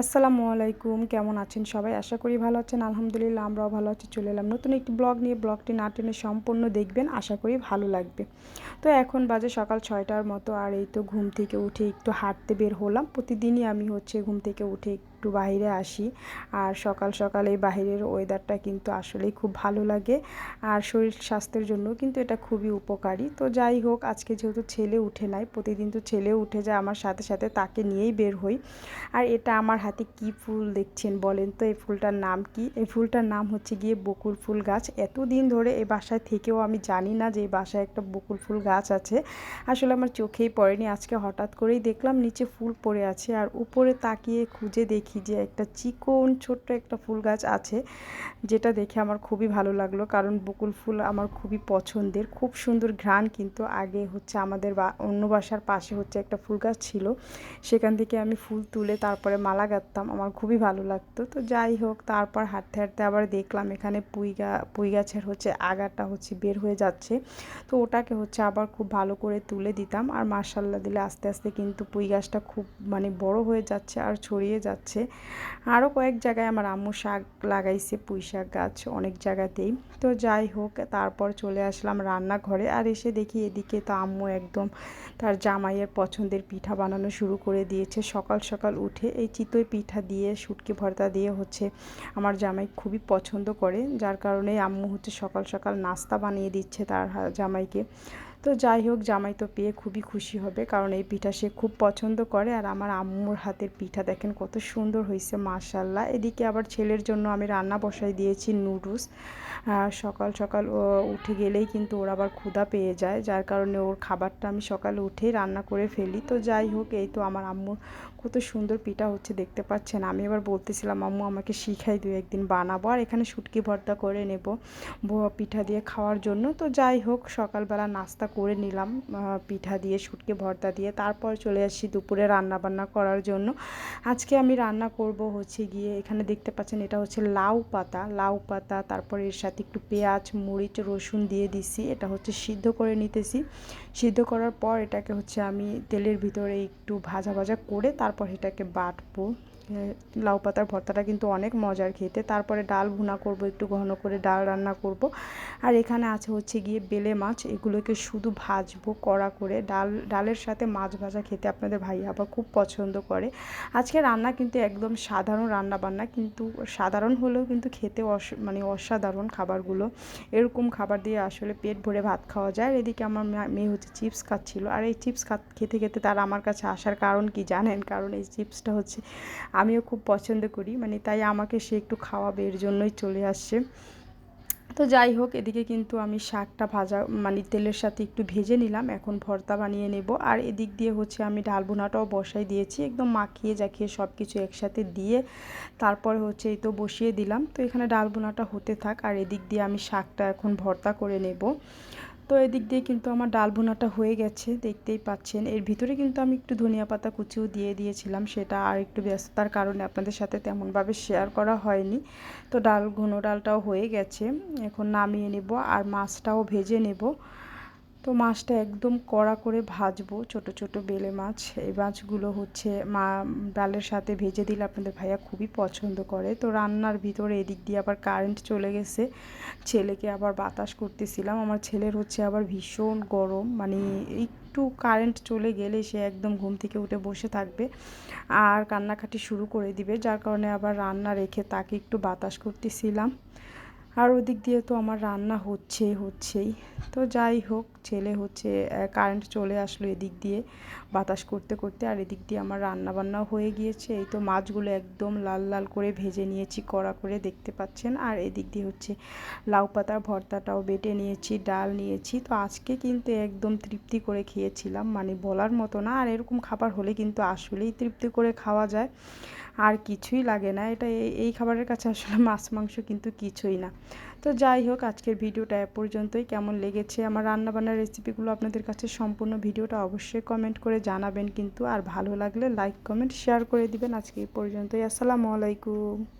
আসসালামু আলাইকুম। কেমন আছেন সবাই? আশা করি ভালো আছেন। আলহামদুলিল্লাহ, আমরাও ভালো আছি। চলে এলাম নতুন একটি ব্লগ নিয়ে। ব্লগটি না টেনে সম্পূর্ণ দেখবেন। আশা করি ভালো লাগবে। তো এখন বাজে সকাল ছয়টার মতো। আর এই তো ঘুম থেকে উঠে একটু হাঁটতে বের হলাম। প্রতিদিনই আমি হচ্ছে ঘুম থেকে উঠে একটু বাইরে আসি। আর সকাল সকাল এই বাইরের ওয়েদারটা কিন্তু আসলেই খুব ভালো লাগে। আর শরীর স্বাস্থ্যের জন্য কিন্তু এটা খুবই উপকারী। তো যাই হোক, আজকে যেহেতু ছেলে উঠে নাই, প্রতিদিন তো ছেলে উঠে যায়, আমার সাথে সাথে তাকে নিয়েই বের হই। আর এটা আমার হাতে কি ফুল দেখছেন বলেন তো, এই ফুলটার নাম কি? এই ফুলটার নাম হচ্ছে গিয়ে বকুল ফুল গাছ। এতদিন ধরে এই বাসায় থেকেও আমি জানি না যে এই বাসায় একটা বকুল ফুল গাছ আছে। আসলে আমার চোখেই পড়েনি। আজকে হঠাৎ করেই দেখলাম নিচে ফুল পড়ে আছে। আর উপরে তাকিয়ে খুঁজে দেখি দেখি যে একটা চিকন, ছোট্ট একটা ফুল গাছ আছে, যেটা দেখে আমার খুবই ভালো লাগল। কারণ বকুল ফুল আমার খুবই পছন্দের। খুব সুন্দর ঘ্রাণ কিন্তু আগে হচ্ছে আমাদের বা, অন্য বাসার পাশে হচ্ছে একটা ফুল গাছ ছিল। সেখান থেকে আমি ফুল তুলে তারপরে মালা গাঁথতাম। আমার খুবই ভালো লাগতো। তো যাই হোক, তারপর হাঁটতে হাঁটতে আবার দেখলাম এখানে পুই গা, পুই গাছের হচ্ছে আগাটা হচ্ছে বের হয়ে যাচ্ছে। তো ওটাকে হচ্ছে আবার খুব ভালো করে তুলে দিতাম। আর মার্শাল্লাহ দিলে আস্তে আস্তে কিন্তু পুঁই গাছটা খুব মানে বড় হয়ে যাচ্ছে আর ছড়িয়ে যাচ্ছে। আছে। আরও কয়েক জায়গায় আমার আম্মু শাক লাগাইছে, পুঁই শাক গাছ অনেক জায়গাতেই। তো যাই হোক, তারপর চলে আসলাম রান্নাঘরে আর এসে দেখি এদিকে তো আম্মু একদম তার জামাইয়ের পছন্দের পিঠা বানানো শুরু করে দিয়েছে। সকাল সকাল উঠে এই চিতই পিঠা দিয়ে, শুটকি ভর্তা দিয়ে হচ্ছে আমার জামাই খুবই পছন্দ করে। যার কারণে আম্মু হচ্ছে সকাল সকাল নাস্তা বানিয়ে দিচ্ছে তার জামাইকে। তো যাই হোক, জামাই তো পেয়ে খুবই খুশি হবে, কারণ এই পিঠা সে খুব পছন্দ করে। আর আমার আম্মুর হাতের পিঠা দেখেন কত সুন্দর হয়েছে মাশাল্লাহ এদিকে আবার ছেলের জন্য আমি রান্না বসাই দিয়েছি নুডলস। সকাল সকাল উঠে গেলেই কিন্তু ওর আবার ক্ষুধা পেয়ে যায়, যার কারণে ওর খাবারটা আমি সকালে উঠেই রান্না করে ফেলি। তো যাই হোক, এই তো আমার আম্মুর কত সুন্দর পিঠা হচ্ছে, দেখতে পাচ্ছেন। আমি এবার বলতেছিলাম, আম্মু, আমাকে শিখাই দিও একদিন বানাবো, আর এখানে শুটকি ভর্তা করে নেব পিঠা দিয়ে খাওয়ার জন্য। তো যাই হোক, সকালবেলা নাস্তা করে নিলাম পিঠা দিয়ে, শুটকি, ভর্তা দিয়ে। তারপর চলে আসি দুপুরে রান্না বান্না করার জন্য। আজকে আমি রান্না করব হচ্ছে গিয়ে, এখানে দেখতে পাচ্ছেন এটা হচ্ছে লাউ পাতা। লাউ পাতা, তারপর এর সাথে একটু পেঁয়াজ, মরিচ, রসুন দিয়ে দিছি। এটা হচ্ছে সিদ্ধ করে নিতেছি। সিদ্ধ করার পর এটাকে হচ্ছে আমি তেলের ভিতরে একটু ভাজা ভাজা করে তারপর এটাকে বাটবো। লাউ পাতার ভর্তাটা কিন্তু অনেক মজার খেতে। তারপরে ডাল ভুনা করব, একটু ঘন করে ডাল রান্না করব। আর এখানে আছে হচ্ছে গিয়ে বেলে মাছ, এগুলোকে শুধু ভাজবো কড়া করে। ডাল, ডালের সাথে মাছ ভাজা খেতে আপনাদের ভাই আবার খুব পছন্দ করে। আজকে রান্না কিন্তু একদম সাধারণ রান্না বান্না, কিন্তু সাধারণ হলেও কিন্তু খেতে অস মানে অসাধারণ খাবারগুলো। এরকম খাবার দিয়ে আসলে পেট ভরে ভাত খাওয়া যায়। এদিকে আমার মেয়ে হচ্ছে চিপস খাচ্ছিল। আর এই চিপস খেতে খেতে তারা আমার কাছে আসার কারণ কি জানেন? কারণ এই চিপসটা হচ্ছে আমিও খুব পছন্দ করি মানে তাই আমাকে সে একটু খাওয়াবে, এর জন্যই চলে আসছে। তো যাই হোক, এদিকে কিন্তু আমি শাকটা ভাজা মানে তেলের সাথে একটু ভেজে নিলাম, এখন ভর্তা বানিয়ে নেব। আর এদিক দিয়ে হচ্ছে আমি ডাল বোনাটাও বসাই দিয়েছি, একদম মাখিয়ে জাখিয়ে সব কিছু একসাথে দিয়ে তারপরে হচ্ছে এই তো বসিয়ে দিলাম। তো এখানে ডাল বোনাটা হতে থাক, আর এদিক দিয়ে আমি শাকটা এখন ভর্তা করে নেব। তো এদিক দিয়ে কিন্তু আমার ডাল ভুনাটা হয়ে গেছে, দেখতেই পাচ্ছেন। এর ভিতরে কিন্তু আমি একটু ধনিয়া পাতা কুচিও দিয়ে দিয়েছিলাম, সেটা আর একটু ব্যস্ততার কারণে আপনাদের সাথে তেমনভাবে শেয়ার করা হয়নি। তো ডাল, ঘন ডালটাও হয়ে গেছে, এখন নামিয়ে নেব আর মাছটাও ভেজে নেব। তো মাছটা একদম কড়া করে ভাজবো, ছোট ছোট বেলে মাছ। এই মাছগুলো হচ্ছে মা, ডালের সাথে ভেজে দিলে আপনাদের ভাইয়া খুবই পছন্দ করে। তো রান্নার ভিতরে এদিক দিয়ে আবার কারেন্ট চলে গেছে। ছেলেকে আবার বাতাস করতেছিলাম। আমার ছেলের হচ্ছে আবার ভীষণ গরম মানে একটু কারেন্ট চলে গেলে সে একদম ঘুম থেকে উঠে বসে থাকবে আর কান্নাকাটি শুরু করে দিবে। যার কারণে আবার রান্না রেখে তাকে একটু বাতাস করতেছিলাম। আর ওদিক দিয়ে তো আমার রান্না হচ্ছে, হচ্ছেই। তো যাই হোক, ছেলে হচ্ছে কারেন্ট চলে আসলো এদিক দিয়ে বাতাস করতে করতে, আর এদিক দিয়ে আমার রান্না বান্নাও হয়ে গিয়েছে। এই তো মাছগুলো একদম লাল লাল করে ভেজে নিয়েছি, কড়া করে দেখতে পাচ্ছেন। আর এদিক দিয়ে হচ্ছে লাউ পাতার ভর্তাটাও বেটে নিয়েছি, ডাল নিয়েছি। তো আজকে কিন্তু একদম তৃপ্তি করে খেয়েছিলাম মানে বলার মতো না। আর এরকম খাবার হলে কিন্তু আসলেই তৃপ্তি করে খাওয়া যায়। আর কিছুই লাগে না। এটা এই খাবারের কাছে আসলে মাছ, মাংস কিন্তু কিছুই না। তো যাই হোক, আজকের ভিডিওটা এ পর্যন্তই। কেমন লেগেছে আমার রান্নাবান্নার রেসিপিগুলো আপনাদের কাছে সম্পূর্ণ ভিডিওটা অবশ্যই কমেন্ট করে জানাবেন কিন্তু। আর ভালো লাগলে লাইক কমেন্ট শেয়ার করে দিবেন। আজকে এই পর্যন্তই। আসসালামু আলাইকুম।